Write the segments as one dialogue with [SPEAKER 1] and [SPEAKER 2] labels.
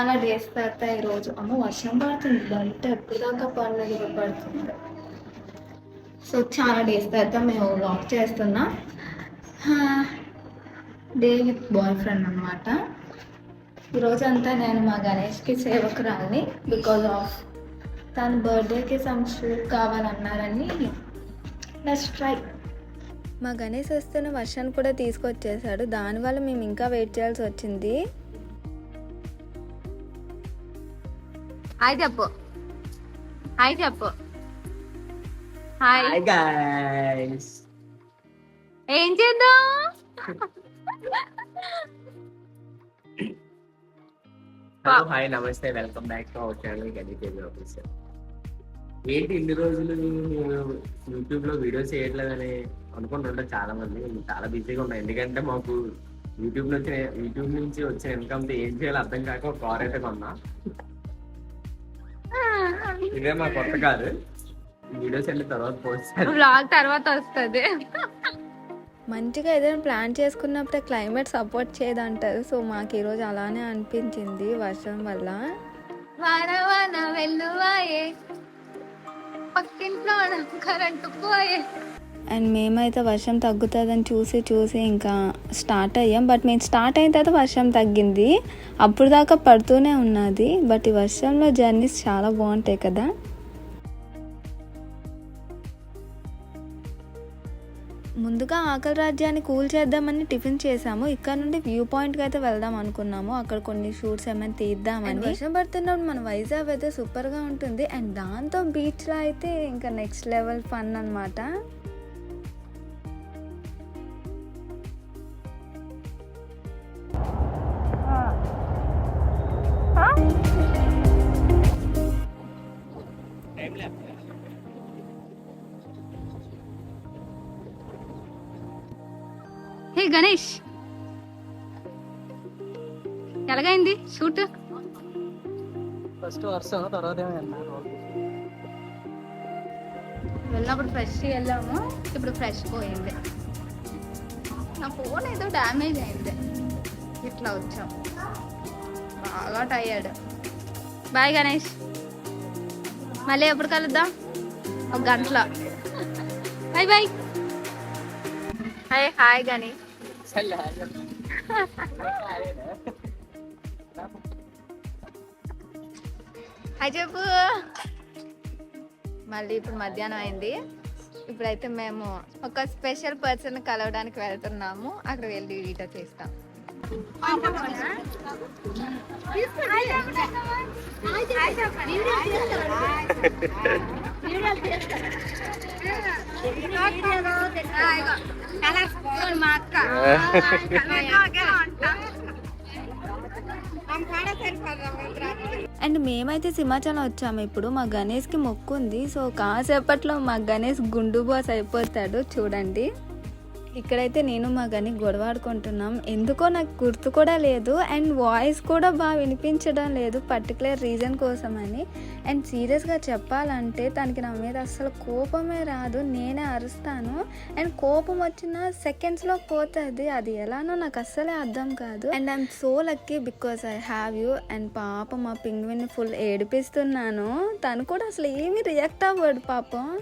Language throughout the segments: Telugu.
[SPEAKER 1] చాలా డేస్ తర్వాత ఈరోజు అమ్మ వర్షం పడుతుంది. బయట ఎప్పుడుదాకా పడినది పడుతుంది. సో చాలా డేస్ తర్వాత మేము వాక్ చేస్తున్నాం. డే విత్ బాయ్ ఫ్రెండ్ అనమాట ఈరోజంతా నేను మా గణేష్కి సేవకురాలని బికాజ్ ఆఫ్ తన బర్త్డేకి సమ్ షూట్ కావాలన్నారని నెక్స్ట్ ట్రై
[SPEAKER 2] మా గణేష్ వస్తున్న వర్షాన్ని కూడా తీసుకొచ్చేసాడు. దానివల్ల మేము ఇంకా వెయిట్ చేయాల్సి వచ్చింది.
[SPEAKER 3] హాయ్ చెప్పు. హాయ్ చెప్పు. హాయ్.
[SPEAKER 4] గైస్
[SPEAKER 3] ఏం చేద్దాం?
[SPEAKER 4] హలో హాయ్ నమస్తే welcome back to our channel TV officer. ఏంటి ఇన్ని రోజులు యూట్యూబ్లో వీడియోస్ చేయట్లేదని అనుకుంటుంటారు చాలా మంది చాలా బిజీగా ఉన్నా. ఎందుకంటే మాకు యూట్యూబ్ నుంచి యూట్యూబ్ నుంచి వచ్చిన ఇన్కమ్తో ఏం చేయాలో అర్థం కాక ఒక కార్ అయితే కొన్నా. ఇదే మా కొత్త కారు. వీడియోస్ వెళ్ళిన తర్వాత పోస్ట్
[SPEAKER 3] బ్లాగ్ తర్వాత వస్తుంది.
[SPEAKER 2] మంచిగా ఏదైనా ప్లాన్ చేసుకున్నప్పుడే క్లైమేట్ సపోర్ట్ చేయదంటారు. సో మాకు ఈరోజు అలానే అనిపించింది వర్షం వల్ల.
[SPEAKER 3] వాన వాన వెల్లువాయే. పక్కింట్లో కరెంటు పోయే.
[SPEAKER 2] అండ్ మేమైతే వర్షం తగ్గుతుందని చూసి చూసి ఇంకా స్టార్ట్ అయ్యాం. బట్ మేము స్టార్ట్ అయిన తర్వాత వర్షం తగ్గింది. అప్పుడు దాకా పడుతూనే ఉన్నది. బట్ ఈ వర్షంలో జర్నీస్ చాలా బాగుంటాయి కదా. ముందుగా ఆకలి రాజ్యాన్ని కూల్ చేద్దామని టిఫిన్ చేసాము ఇక్కడ నుండి వ్యూ పాయింట్కి అయితే వెళ్దాం అనుకున్నాము. అక్కడ కొన్ని షూట్స్ ఏమైనా తీద్దామని. వర్షం పడుతున్నప్పుడు మన వైజాగ్ అయితే సూపర్గా ఉంటుంది. అండ్ దాంతో బీచ్లో అయితే ఇంకా నెక్స్ట్ లెవెల్ ఫన్ అన్నమాట.
[SPEAKER 3] హే గణేష్. ఎలాగైంది షూట్
[SPEAKER 5] ఫస్ట్ వర్షం తర్వాత
[SPEAKER 3] వెళ్ళినప్పుడు ఫ్రెష్ వెళ్ళాము ఇప్పుడు ఫ్రెష్ పోయింది. నా ఫోన్ ఏదో డ్యామేజ్ అయింది. ఇట్లా వచ్చాం. బాగా టయర్డ్ బాయ్ గణేష్. మళ్ళీ ఎప్పుడు కలుద్దాం? ఒక గంటలో. Bye bye hi hi Ganesh hi చెప్పు. మళ్ళీ ఇప్పుడు మధ్యాహ్నం అయింది. ఇప్పుడైతే మేము ఒక స్పెషల్ పర్సన్ కలవడానికి వెళ్తున్నాము. అక్కడ వెళ్ళి వీడియో చేస్తాం.
[SPEAKER 2] అండ్ మేమైతే సింహాచలం వచ్చాము. ఇప్పుడు మా గణేష్కి మొక్కు ఉంది సో కాసేపట్లో మా గణేష్ గుండు బాస్ అయిపోతాడు. చూడండి. ఇక్కడైతే నేను మా గని గొడవాడుకుంటున్నాం ఎందుకో నాకు గుర్తు కూడా లేదు. అండ్ వాయిస్ కూడా బాగా వినిపించడం లేదు పర్టికులర్ రీజన్ కోసమని. అండ్ సీరియస్గా చెప్పాలంటే తనకి నా మీద అస్సలు కోపమే రాదు. నేనే అరుస్తాను. అండ్ కోపం వచ్చిన సెకండ్స్లో పోతుంది. అది ఎలానో నాకు అస్సలే అర్థం కాదు. And I'm so lucky because I have you. And పాప మా పింగ్విన్ ఫుల్ ఏడిపిస్తున్నాను. తను కూడా అసలు ఏమీ రియాక్ట్ అవ్వడు పాపం.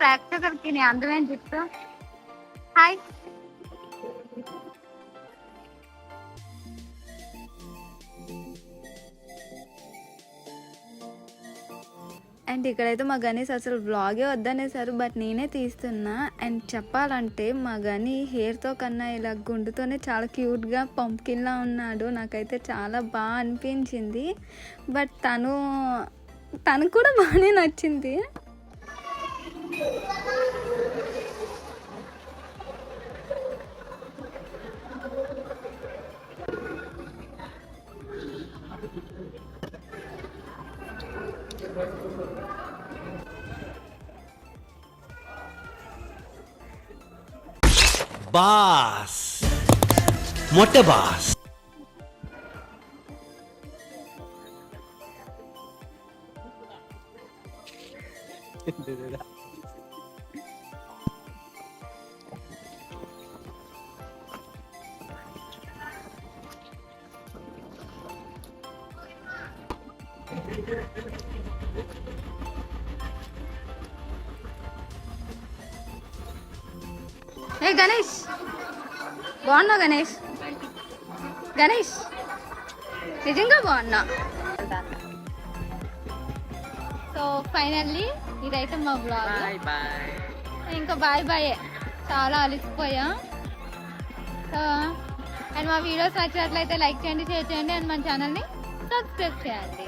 [SPEAKER 3] ప్రేక్షకులకి నీ అందమైన జుట్టు హాయ్
[SPEAKER 2] అండ్ ఇక్కడైతే మా గణేష్ అసలు బ్లాగే వద్దనేసారు బట్ నేనే తీస్తున్నా. అండ్ చెప్పాలంటే మా గని హెయిర్తో కన్నా ఇలా గుండుతోనే చాలా క్యూట్గా పంప్కిన్లా ఉన్నాడు. నాకైతే చాలా బాగా అనిపించింది. బట్ తను తనకు కూడా బాగానే నచ్చింది.
[SPEAKER 6] బాస్. మొట్ట boss.
[SPEAKER 3] Hey Ganesh, born now Ganesh. Ganesh, did you born now? So finally, ఇదైతే మా బ్లాగ్ ఇంకా బాయ్ బాయ్ చాలా అలసిపోయా. సో అండ్ మా వీడియోస్ నచ్చినట్లయితే లైక్ చేయండి షేర్ చేయండి అండ్ మన ఛానల్ని సబ్స్క్రైబ్ చేయండి.